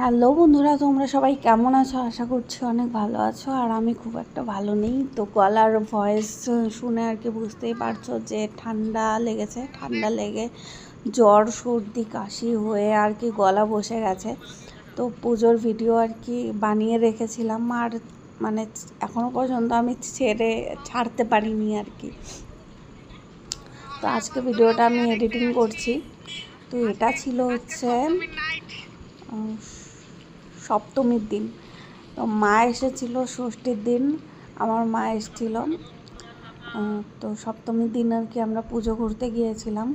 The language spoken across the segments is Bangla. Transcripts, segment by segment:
হ্যালো বন্ধুরা, তোমরা সবাই কেমন আছো? আশা করছি অনেক ভালো আছো, আর আমি খুব একটা ভালো নেই। তো গলার ভয়েস শুনে আর কি বুঝতেই পারছ যে ঠান্ডা লেগেছে, ঠান্ডা লেগে জ্বর, সর্দি, কাশি হয়ে আর কি গলা বসে গেছে। তো পুজোর ভিডিও আর কি বানিয়ে রেখেছিলাম, আর মানে এখনও পর্যন্ত আমি ছেড়ে ছাড়তে পারিনি আর কি। তো আজকে ভিডিওটা আমি এডিটিং করছি। তো এটা ছিল হচ্ছে সপ্তমীর দিন। তো মা এসেছিল ষষ্ঠীর দিন, আমার মা এসেছিল। তো সপ্তমীর দিন আর কি আমরা পুজো করতে গিয়েছিলাম।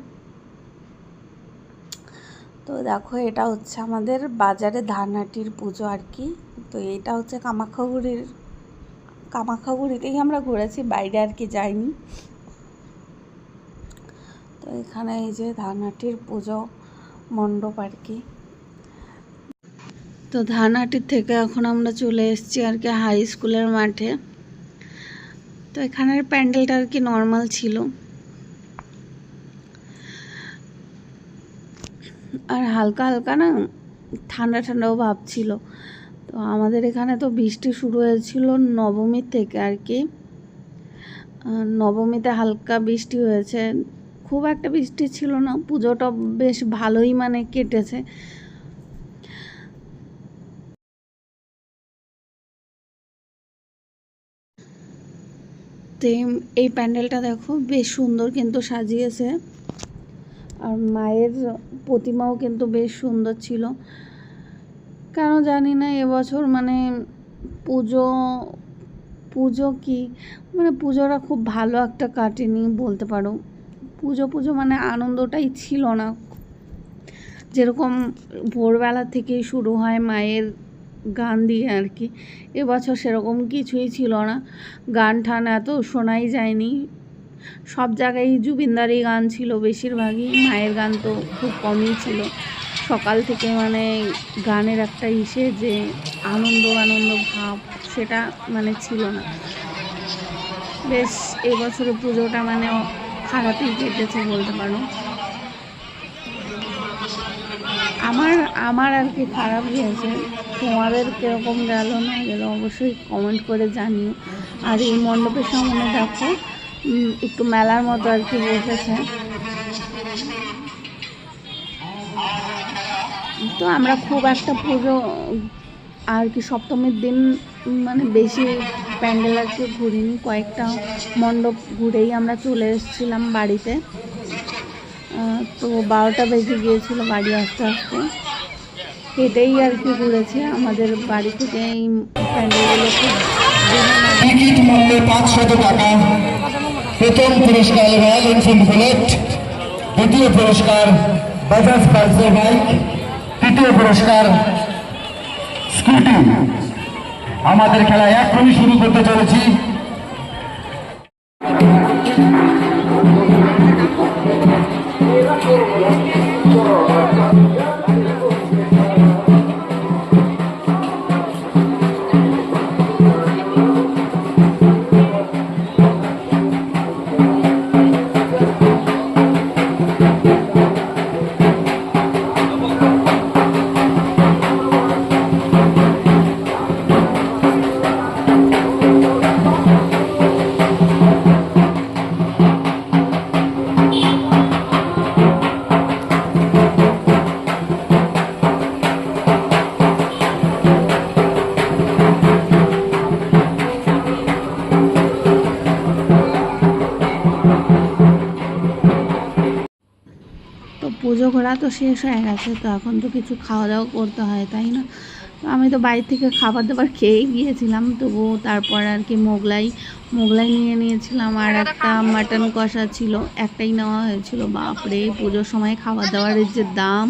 তো দেখো, এটা হচ্ছে আমাদের বাজারে ধানহাটির পুজো আর কি। তো এটা হচ্ছে কামাখ্যাগুড়ির, কামাখ্যাগুড়িতেই আমরা ঘুরেছি, বাইরে আর কি যাইনি। তো এখানে এই যে ধানহাটির পুজো মণ্ডপ আর কি। তো ধানহাটির থেকে এখন আমরা চলে এসেছি আর কি হাই স্কুলের মাঠে। তো এখানের প্যান্ডেলটা আর কি নর্মাল ছিল। আর হালকা হালকা না ঠান্ডা ঠান্ডাও ভাব ছিল। তো আমাদের এখানে তো বৃষ্টি শুরু হয়েছিল নবমীর থেকে আর কি। নবমীতে হালকা বৃষ্টি হয়েছে। খুব একটা বৃষ্টি ছিল না, পুজোটা বেশ ভালোই মানে কেটেছে। তো এই- প্যান্ডেলটা দেখো, বেশ সুন্দর কিন্তু সাজিয়েছে। আর মায়ের প্রতিমাও কিন্তু বেশ সুন্দর ছিল। কেন জানি না, এবছর মানে পুজো পুজো কি? মানে পুজোটা খুব ভালো একটা কাটেনি বলতে পারো। পুজো পুজো মানে আনন্দটাই ছিল না। যেরকম ভোরবেলা থেকেই শুরু হয় মায়ের গান দিয়ে আর কি। এবছর সেরকম কিছুই ছিল না। গান ঠান এত শোনাই যায়নি। সব জায়গায় জুবিনদারই গান ছিল বেশিরভাগই। মায়ের গান তো খুব কমই ছিল। সকাল থেকে মানে গানের একটা ইসে যে আনন্দ আনন্দ ভাব সেটা মানে ছিল না। বেশ এবছরের পুজোটা মানে খারাপই কেটেছে বলতে পারো। আমার আমার আর কি খারাপ গিয়েছে তোমাদের কীরকম গেল না গেল অবশ্যই কমেন্ট করে জানিও। আর এই মণ্ডপের সামনে দেখো একটু মেলার মতো আর কি বসেছে। তো আমরা খুব একটা পুজো, আর কি সপ্তমীর দিন মানে বেশি প্যান্ডেল আর কি ঘুরিনি। কয়েকটা মণ্ডপ ঘুরেই আমরা চলে এসেছিলাম বাড়িতে। তো বারোটা বেজে গিয়েছিল বাড়ি আসতে আসতে। হেঁটেই আর কি ঘুরেছি। আমাদের বাড়ি থেকে এই প্যান্ডেলগুলো। টিকিট মূল্য পাঁচশত টাকা। প্রথম পুরস্কার রয়্যাল এনফিল্ড বুলেট দ্বিতীয় পুরস্কার বাজাজ পালসার বাইক। তৃতীয় পুরস্কার স্কুটি। আমাদের খেলা এখনই শুরু করতে চলেছি। পুজো ঘোরা তো শেষ হয়ে গেছে, তো এখন তো কিছু খাওয়া দাওয়া করতে হয়, তাই না? আমি তো বাড়ি থেকে খাবার দাবার খেয়েই গিয়েছিলাম তবু তারপর আর কি মোগলাই মোগলাই নিয়ে নিয়েছিলাম, আর একটা মাটন কষা ছিল, একটাই নেওয়া হয়েছিল, বাপরে, পুজোর সময় খাবার দাবারের যে দাম।